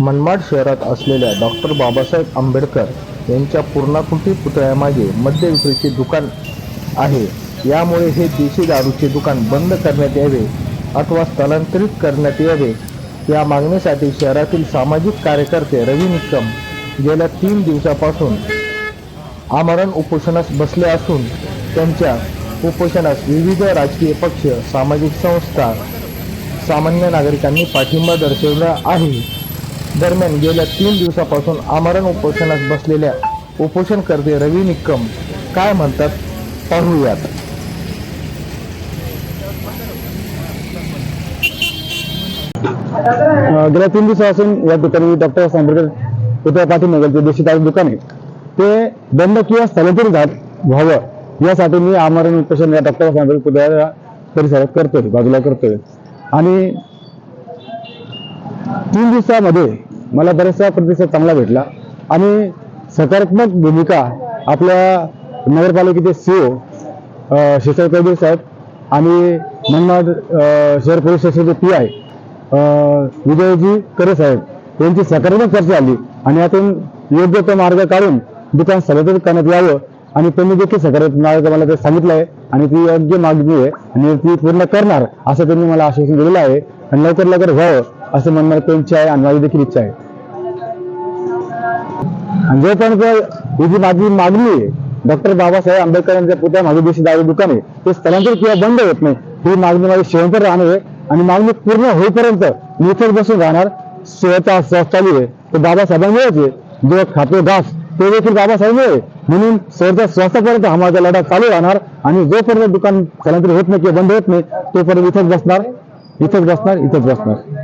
मनमाड शहरात असलेल्या डॉक्टर बाबासाहेब आंबेडकर यांच्या पूर्णाकृती पुतळ्यामागे मद्य विक्रीचे दुकान आहे. यामुळे हे देशी दारूचे दुकान बंद करण्यात यावे अथवा स्थलांतरित करण्यात यावे. या मागणीसाठी शहरातील सामाजिक कार्यकर्ते रवी निकम गेल्या तीन दिवसापासून आमरण उपोषणास बसले असून त्यांच्या उपोषणास विविध राजकीय पक्ष सामाजिक संस्था सामान्य नागरिकांनी पाठिंबा दर्शवला आहे. दरम्यान गेल्या तीन दिवसापासून आमरण उपोषणास बसलेल्या उपोषणकर्ते रवी निक्कम काय म्हणतात पाहूयात. गेल्या तीन दिवसापासून या ठिकाणी डॉक्टर आंबेडकर पुतळा पाठीमागे जे देशी दुकान आहे. ते बंद किंवा स्थलांतरित झा- व्हावं यासाठी मी आमरण उपोषण या डॉक्टर आंबेडकर पुतळ्या परिसरात करतोय बाजूला करतोय. आणि तीन दिवसामध्ये मला बराचसा प्रतिसाद चांगला भेटला. आणि सकारात्मक भूमिका आपल्या नगरपालिकेचे सीओ शेषर कबीर साहेब आणि मनमाड शहर पोलीस स्टेशनचे पी आय विजयजी करे साहेब यांची सकारात्मक चर्चा आली. आणि यातून योग्य तो मार्ग काढून दुकान स्थलांतरित करण्यात यावं आणि त्यांनी देखील सकारात्मक मार्ग मला ते सांगितलं आहे आणि ती योग्य मागणी आहे आणि ती पूर्ण करणार असं त्यांनी मला आश्वासन दिलेलं आहे. आणि लवकर लवकर व्हावं असं मनमाड त्यांची आहे आणि माझी देखील इच्छा आहे. जोपर्यंत ही जी माझी मागणी आहे डॉक्टर बाबासाहेब आंबेडकरांच्या पुत्या पुतळ्या माझे दारू दुकान आहे ते स्थलांतरित किंवा बंद होत नाही ही मागणी माझी शेवंतर राहणार आहे. आणि मागणी पूर्ण होईपर्यंत मी इथेच बसून राहणार. स्वतः श्वास चालू आहे. तो बाबासाहेबांमुळेच आहे. जो खातो घास ते देखील बाबासाहेबांमुळे आहे. म्हणून स्वतः श्वासापर्यंत हा माझा लढा चालू राहणार. आणि जोपर्यंत दुकान स्थलांतरित होत नाही किंवा बंद होत नाही तोपर्यंत इथेच बसणार. इथेच बसणार इथेच बसणार.